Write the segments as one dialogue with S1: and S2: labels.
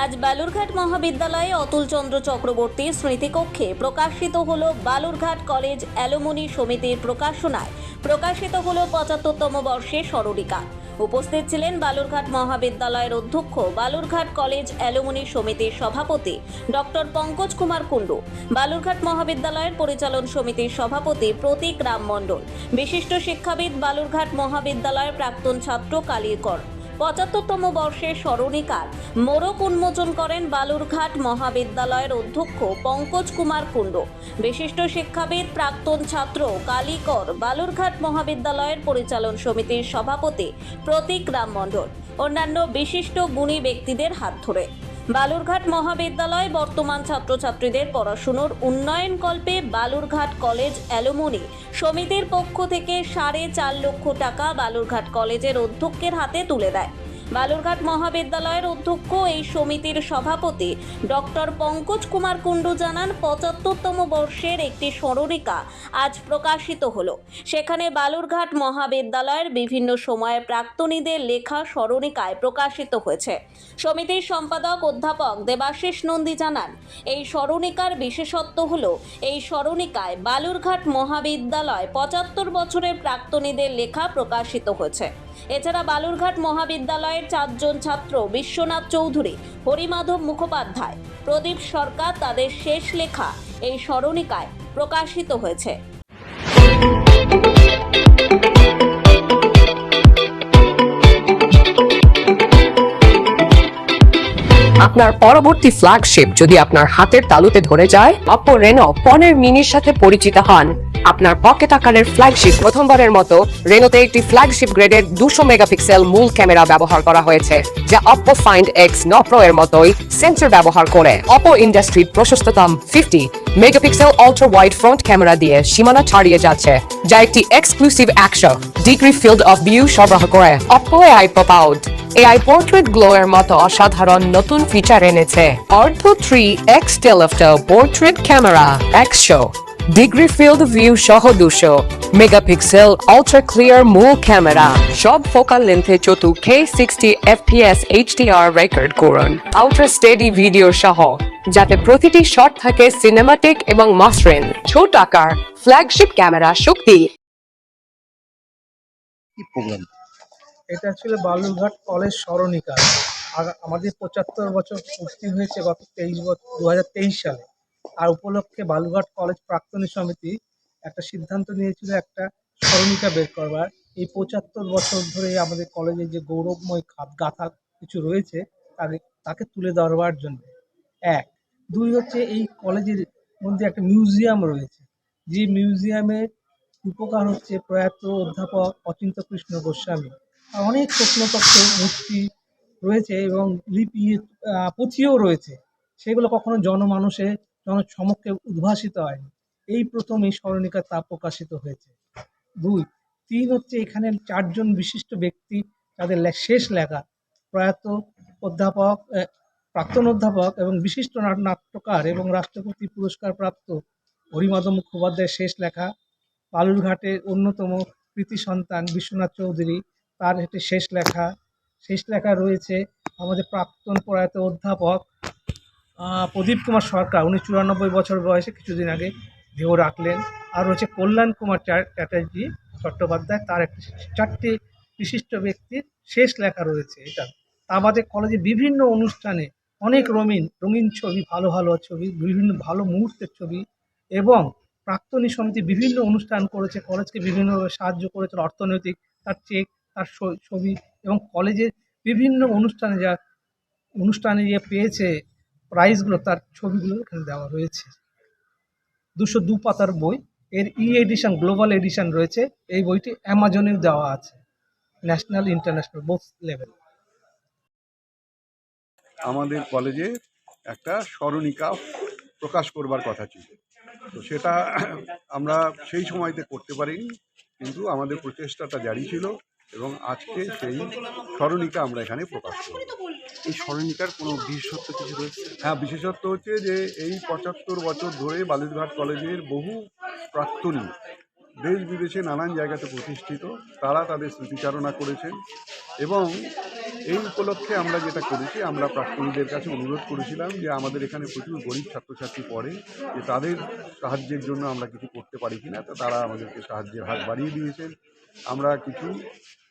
S1: আজ বালুরঘাট মহাবিদ্যালয়ে অতুলচন্দ্র চক্রবর্তী স্মৃতিকক্ষে প্রকাশিত হল বালুরঘাট কলেজ অ্যালুমনি সমিতির প্রকাশনায়। প্রকাশিত হল পঁচাত্তরতম বর্ষের স্মরণিকা। উপস্থিত ছিলেন বালুরঘাট মহাবিদ্যালয়ের অধ্যক্ষ, বালুরঘাট কলেজ অ্যালুমনি সমিতির সভাপতি ডক্টর পঙ্কজ কুমার কুণ্ডু, বালুরঘাট মহাবিদ্যালয়ের পরিচালন সমিতির সভাপতি প্রতীক রাম মণ্ডল, বিশিষ্ট শিক্ষাবিদ বালুরঘাট মহাবিদ্যালয়ের প্রাক্তন ছাত্র কালিকর পঁচাত্তরতম বর্ষের স্মরণিকার মোড়ক উন্মোচন করেন বালুরঘাট মহাবিদ্যালয়ের অধ্যক্ষ পঙ্কজ কুমার কুণ্ড। বিশিষ্ট শিক্ষাবিদ, প্রাক্তন ছাত্র কালীকর বালুরঘাট মহাবিদ্যালয়ের পরিচালন সমিতির সভাপতি প্রতীক রাম মণ্ডল। অন্যান্য বিশিষ্ট গুণী ব্যক্তিদের হাত ধরে। বালুরঘাট মহাবিদ্যালয় বর্তমান ছাত্রছাত্রীদের পড়াশুনোর উন্নয়ন কল্পে বালুরঘাট কলেজ অ্যালুমনি সমিতির পক্ষ থেকে সাড়ে চার লক্ষ টাকা বালুরঘাট কলেজের অধ্যক্ষের হাতে তুলে দেয়। বালুরঘাট মহাবিদ্যালয়ের অধ্যক্ষ এই সমিতির সভাপতি ডক্টর পঙ্কজ কুমার কুণ্ডু জানান, পঁচাত্তরতম বর্ষের একটি স্মরণিকা আজ প্রকাশিত হলো। সেখানে বালুরঘাট মহাবিদ্যালয়ের বিভিন্ন সময়ে প্রাক্তনীদের লেখা স্মরণিকায় প্রকাশিত হয়েছে। সমিতির সম্পাদক অধ্যাপক দেবাশিস নন্দী জানান, এই স্মরণিকার বিশেষত্ব হল, এই স্মরণিকায় বালুরঘাট মহাবিদ্যালয় পঁচাত্তর বছরের প্রাক্তনীদের লেখা প্রকাশিত হয়েছে। এছাড়া বালুরঘাট মহাবিদ্যালয়ের চারজন ছাত্র বিশ্বনাথ চৌধুরী, হরিমাধব মুখোপাধ্যায়, প্রদীপ সরকার তাদের শেষ লেখা এই স্মরণিকায় প্রকাশিত হয়েছে।
S2: আপনার পরবর্তী ফ্ল্যাগশিপ যদি আপনার হাতের তালুতে ধরে যায় অপো রেনো পনেরো মিনির সাথে পরিচিত হন। আপনার পকেট আকারের ফ্ল্যাগশিপ প্রথমবারের মতো রেনোতে একটি ফ্ল্যাগশিপ গ্রেডের দুশো মেগাপিক্সেল মূল ক্যামেরা ব্যবহার করা হয়েছে, যা অপো ফাইন্ড এক্স নপ্রো এর মতোই সেন্সর ব্যবহার করে। অপো ইন্ডাস্ট্রির প্রশস্ততম fifty megapixel ultra wide front camera দিয়ে সীমানা ছাড়িয়ে যাচ্ছে, যা একটি এক্সক্লুসিভ একশো ডিগ্রি ফিল্ড অফ ভিউ সরবরাহ করে। Oppo AI pop out AI portrait glow এর মতো অসাধারণ নতুন ফিচার এনেছে। অর্ধ three x telephoto portrait camera একশো ডিগ্রি ফিল্ড ভিউ সহ দুশো মেগাপিক্সেল আলট্রা ক্লিয়ার মূল ক্যামেরা সব ফোকাল লেন্থে চতুর্থে সিক্সটি এফপিএস এইচডিআর রেকর্ড করুন আলট্রা স্টেডি ভিডিও সহ যাতে প্রতিটি শট থাকে সিনেমাটিক এবং মসৃণ ছোট আকার ফ্ল্যাগশিপ ক্যামেরা শক্তি
S3: এটা ছিল বালুরঘাট কলেজ স্মরণিকা। আমাদের পঁচাত্তর বছর পূর্তি হয়েছে গত তেইশ বছর দু হাজার তেইশ সালে। আর উপলক্ষে বালুঘাট কলেজ প্রাক্তনী সমিতি একটা সিদ্ধান্ত নিয়েছিল একটা স্মরণিকা বের করবার। এই পঁচাত্তর বছর ধরে আমাদের কলেজে যে গৌরবময় খাত গাথা কিছু রয়েছে, তাকে তাকে তুলে ধরবার জন্য। এক। দুই হচ্ছে এই কলেজের মধ্যে একটা মিউজিয়াম রয়েছে। যে মিউজিয়ামের উপকার হচ্ছে প্রয়াত অধ্যাপক অচিন্ত কৃষ্ণ গোস্বামী। অনেক প্রশ্নপত্র মূর্তি রয়েছে এবং লিপি পুঁথিও রয়েছে। সেগুলো কখনো জনমানুষে জনসমক্ষে উদ্ভাসিত হয়নি এই প্রথম এই স্মরণিকা তা প্রকাশিত হয়েছে। দুই, তিন হচ্ছে এখানে চারজন বিশিষ্ট ব্যক্তি তাদের শেষ লেখা। প্রয়াত অধ্যাপক প্রাক্তন অধ্যাপক এবং বিশিষ্ট নাট- নাট্যকার এবং রাষ্ট্রপতি পুরস্কার প্রাপ্ত হরিমাধব মুখোপাধ্যায়ের শেষ লেখা। বালুরঘাটের অন্যতম কৃতি সন্তান বিশ্বনাথ চৌধুরী, তার একটি শেষ লেখা। শেষ লেখা রয়েছে আমাদের প্রাক্তন প্রয়াত অধ্যাপক প্রদীপ কুমার সরকার, উনি চুরানব্বই বছর বয়সে কিছুদিন আগে দেহ রাখলেন। আর রয়েছে কল্যাণ কুমার চ্যাটার্জি চট্টোপাধ্যায়, তার একটি চারটি বিশিষ্ট ব্যক্তির শেষ লেখা রয়েছে এটা। বাদে কলেজে বিভিন্ন অনুষ্ঠানে অনেক রঙিন রঙিন ছবি, ভালো ভালো ছবি, বিভিন্ন ভালো মুহূর্তের ছবি এবং প্রাক্তনী সমিতি বিভিন্ন অনুষ্ঠান করেছে। কলেজকে বিভিন্নভাবে সাহায্য করেছে, অর্থনৈতিক, তার চেক তার ছবি এবং কলেজের বিভিন্ন অনুষ্ঠানে যা অনুষ্ঠানে যে পেয়েছে প্রাইজগুলো তার ছবিগুলো এখানে দেওয়া রয়েছে। দুশো দু পাতার বই। এর ই এডিশন, গ্লোবাল এডিশন রয়েছে। এই বইটি অ্যামাজনেও দেওয়া আছে। National, international, both level.
S4: আমাদের কলেজে একটা স্মরণিকা প্রকাশ করবার কথা ছিল। তো সেটা আমরা সেই সময়তে করতে পারিনি, কিন্তু আমাদের প্রচেষ্টাটা জারি ছিল। এবং আজকে সেই স্মরণিকা আমরা এখানে প্রকাশ করি
S5: এই স্মরণিকার কোনো বিশেষত্ব কিছু রয়েছে?
S4: হ্যাঁ বিশেষত্ব হচ্ছে যে এই পঁচাত্তর বছর ধরে বালুরঘাট কলেজের বহু প্রাক্তনী দেশ বিদেশে নানান জায়গাতে প্রতিষ্ঠিত। তারা তাদের স্মৃতিচারণা করেছেন এবং এই উপলক্ষে আমরা যেটা করেছি, আমরা প্রাক্তনীদের কাছে অনুরোধ করেছিলাম যে আমাদের এখানে প্রচুর গরিব ছাত্রছাত্রী পড়ে, যে তাদের সাহায্যের জন্য আমরা কিছু করতে পারি কিনা, তো তারা আমাদেরকে সাহায্যের হাত বাড়িয়ে দিয়েছেন। আমরা কিছু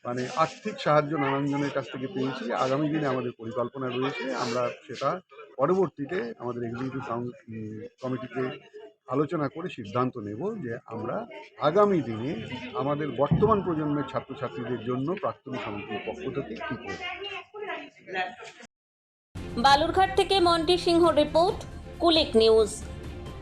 S4: মানে আর্থিক সাহায্য নানানজনের কাছ থেকে পেয়েছি। আগামী দিনে আমাদের পরিকল্পনা রয়েছে, আমরা সেটা পরবর্তীতে আমাদের এক্সিকিউটিভ কমিটিতে আলোচনা করে সিদ্ধান্ত নেব যে আমরা আগামী দিনে আমাদের বর্তমান প্রজন্মের ছাত্রছাত্রীদের জন্য প্রাক্তন সমিতির পক্ষ থেকে কী করব?
S1: বালুরঘাট থেকে মন্টি সিংহ রিপোর্ট, কুলিক নিউজ।